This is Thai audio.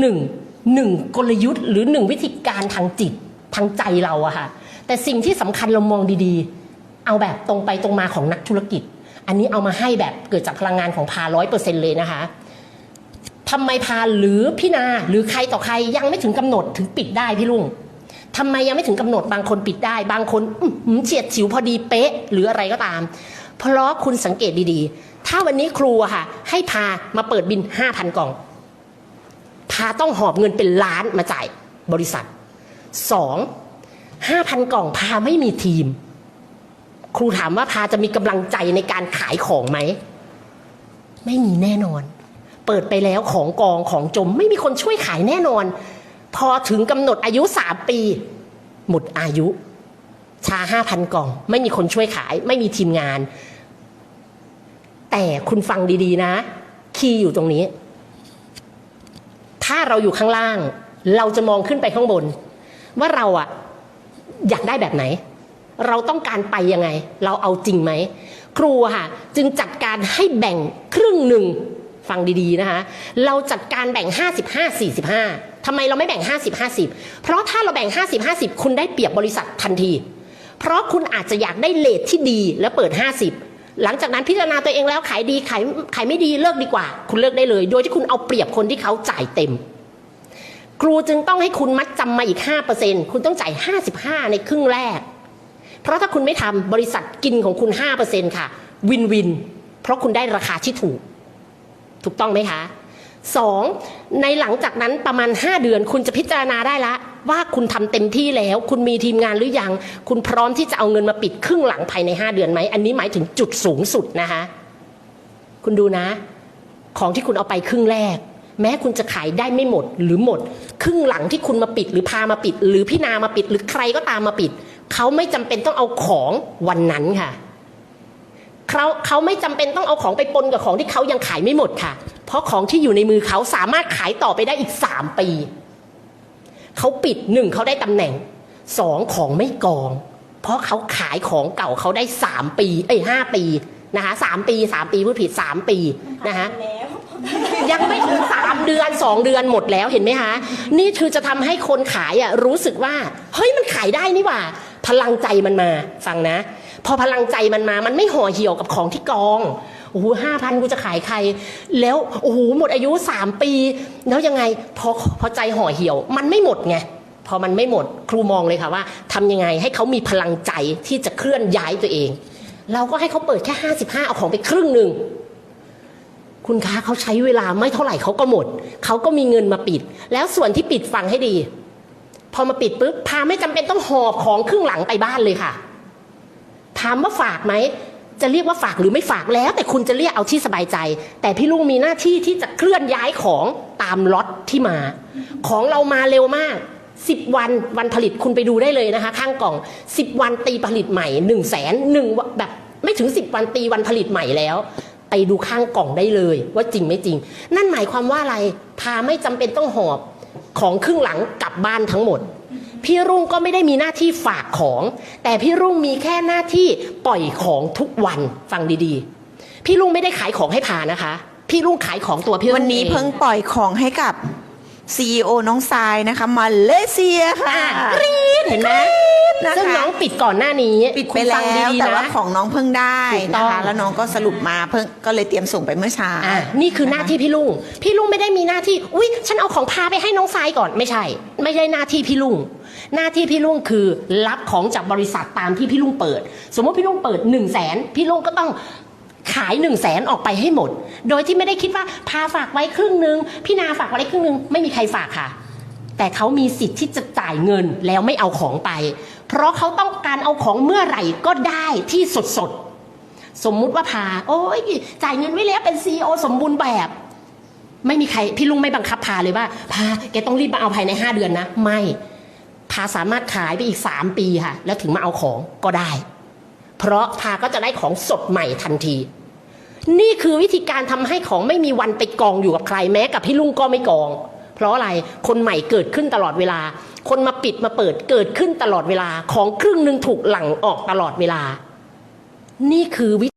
หนึ่งหนึ่งกลยุทธ์หรือหนึ่งวิธีการทางจิตทางใจเราอะค่ะแต่สิ่งที่สำคัญเรามองดีๆ เอาแบบตรงไปตรงมาของนักธุรกิจ อันนี้เอามาให้แบบเกิดจากพลังงานของพาร้อยเปอร์เซ็นเลยนะคะทำไมพาหรือพี่นาหรือใครต่อใครยังไม่ถึงกำหนดถึงปิดได้พี่ลุงทำไมยังไม่ถึงกำหนดบางคนปิดได้ บางคนหือเฉียดฉิวพอดีเป๊ะ หรืออะไรก็ตาม เพราะคุณสังเกตดีๆ ถ้าวันนี้ครูอะค่ะ ให้พามาเปิดบินห้าพันกล่อง พาต้องหอบเงินเป็นล้านมาจ่ายบริษัทสองห้าพันกล่องพาไม่มีทีม ครูถามว่าพาจะมีกำลังใจในการขายของไหม ไม่มีแน่นอน เปิดไปแล้วของกองของจม ไม่มีคนช่วยขายแน่นอน พอถึงกำหนดอายุสามปี หมดอายุ ชาห้าพันกล่อง ไม่มีคนช่วยขาย ไม่มีทีมงาน แต่คุณฟังดีๆนะ คีย์อยู่ตรงนี้ ถ้าเราอยู่ข้างล่าง เราจะมองขึ้นไปข้างบน ว่าเราอะอยากได้แบบไหน เราต้องการไปยังไง เราเอาจริงไหม ครูค่ะจึงจัดการให้แบ่งครึ่งหนึ่งฟังดีๆนะคะเราจัดการแบ่ง 55 45ทำไมเราไม่แบ่ง 50 50 เพราะถ้าเราแบ่ง 50 50 คุณได้เปรียบบริษัททันที เพราะคุณอาจจะอยากได้เลทที่ดีแล้วเปิด 50 หลังจากนั้นพิจารณาตัวเองแล้วขายดีขายขายไม่ดีเลิกดีกว่า คุณเลิกได้เลย โดยที่คุณเอาเปรียบคนที่เขาจ่ายเต็ม ครูจึงต้องให้คุณมัดจำมาอีก 5%คุณต้องจ่าย 55 ในครึ่งแรก เพราะถ้าคุณไม่ทำบริษัทกินของคุณ 5%ค่ะ วินวิน เพราะคุณได้ราคาที่ถูก ถูกต้องไหมคะ สองในหลังจากนั้นประมาณ 5 เดือน คุณจะพิจารณาได้ละ ว่าคุณทำเต็มที่แล้ว คุณมีทีมงานหรือยัง คุณพร้อมที่จะเอาเงินมาปิดครึ่งหลังภายใน 5 เดือนไหม อันนี้หมายถึงจุดสูงสุดนะคะ คุณดูนะ ของที่คุณเอาไปครึ่งแรก แม้คุณจะขายได้ไม่หมดหรือหมด ครึ่งหลังที่คุณมาปิด หรือพามาปิด หรือพี่นามาปิด หรือใครก็ตามมาปิด เขาไม่จำเป็นต้องเอาของวันนั้นค่ะเขาเขาไม่จำเป็นต้องเอาของไปปนกับของที่เขายังขายไม่หมดค่ะ ราะของที่อยู่ในมือเขาสามารถขายต่อไปได้อีกสามปี เขาปิดหนึ่งเขาได้ตำแหน่งสองของไม่กอง เพราะเขาขายของเก่าเขาได้สามปี เอ้ยห้าปีนะคะสามปีสามปีพูดผิดสามปีนะคะแล้วยังไม่ถึงสามเดือนสองเดือนหมดแล้วเห็นไหมคะนี่คือจะทำให้คนขายอะรู้สึกว่า เฮ้ยมันขายได้นี่หว่า พลังใจมันมาฟังนะ พอพลังใจมันมามันไม่ห่อเหี่ยวกับของที่กอง โอ้โหห้าพันกูจะขายใคร แล้วโอ้โหหมดอายุสามปี แล้วยังไงพอพอใจห่อเหี่ยว มันไม่หมดไงพอมันไม่หมดครูมองเลยค่ะว่าทำยังไงให้เขามีพลังใจที่จะเคลื่อนย้ายตัวเอง เราก็ให้เขาเปิดแค่ห้าสิบห้าเอาของไปครึ่งหนึ่งคุณคะเขาใช้เวลาไม่เท่าไหร่เขาก็หมด เขาก็มีเงินมาปิด แล้วส่วนที่ปิดฟังให้ดี พอมาปิดปุ๊บพาไม่จำเป็นต้องหอบของครึ่งหลังไปบ้านเลยค่ะ ถามว่าฝากไหม จะเรียกว่าฝากหรือไม่ฝากแล้ว แต่คุณจะเรียกเอาที่สบายใจ แต่พี่ลุงมีหน้าที่ที่จะเคลื่อนย้ายของตามล็อตที่มา ของเรามาเร็วมาก 10 วันวันผลิตคุณไปดูได้เลยนะคะ ข้างกล่อง 10 วันตีผลิตใหม่1นึ่งแสนหนึ่งแบบไม่ถึง 10 วันตีวันผลิตใหม่แล้ว ไปดูข้างกล่องได้เลย ว่าจริงไม่จริง นั่นหมายความว่าอะไรพาไม่จำเป็นต้องหอบของครึ่งหลังกลับบ้านทั้งหมด พี่รุ่งก็ไม่ได้มีหน้าที่ฝากของ แต่พี่รุ่งมีแค่หน้าที่ปล่อยของทุกวันฟังดีๆ พี่รุ่งไม่ได้ขายของให้พานะคะ พี่รุ่งขายของตัวพี่รุ่งวันนี้องเพิ่งปล่อยของให้กับ CEO น้องทรายนะคะมาเลเซียค่ะอะกรี๊ดเห็นไหมนะคะซึ่งน้องปิดก่อนหน้านี้ปิดคุไปณฟัแล้งวดีๆแต่ว่านะของน้องเพิ่งได้ถูกต้นะองคะแล้วน้องก็สรุปมาเพิ่งก็เลยเตรียมส่งไปเมื่อเช้าอะนี่คือหน้าที่พี่ลุงพี่ลุงไม่ได้มีหน้าที่อุ้ยฉันเอาของพาไปให้น้องทรายก่อนไม่ใช่ ไม่ใช่หน้าที่พี่ลุง หน้าที่พี่ลุงคือรับของจากบริษัทตามที่พี่ลุงเปิด สมมติพี่ลุงเปิด1นึ่งแสนพี่ลุงก็ต้องขาย1นึ่งแสนออกไปให้หมด โดยที่ไม่ได้คิดว่าพาฝากไว้ครึ่งหนึง พี่นาฝากไว้ครึ่งหนึง ไม่มีใครฝากค่ะ แต่เขามีสิทธิ์ที่จะจ่ายเงินแล้วไม่เอาของไป เพราะเขาต้องการเอาของเมื่อไหร่ก็ได้ที่สดสดๆสมมุติว่าพา โอ้ยจ่ายเงินไว้แล้วเป็นซีอสมบูรณ์แบบ ไม่มีใคร พี่ลุงไม่บังคับพาเลยว่า พาแกต้องรีบมาเอาภายในห้าเดือนนะ ไม่ พาสามารถขายไปอีกสามปีค่ะ แล้วถึงมาเอาของก็ได้ เพราะพาก็จะได้ของสดใหม่ทันที นี่คือวิธีการทำให้ของไม่มีวันไปกองอยู่กับใครแม้กับพี่ลุงก็ไม่กอง เพราะอะไรคนใหม่เกิดขึ้นตลอดเวลา คนมาปิดมาเปิดเกิดขึ้นตลอดเวลาของครึ่งหนึ่งถูกหลั่งออกตลอดเวลา นี่คือวิ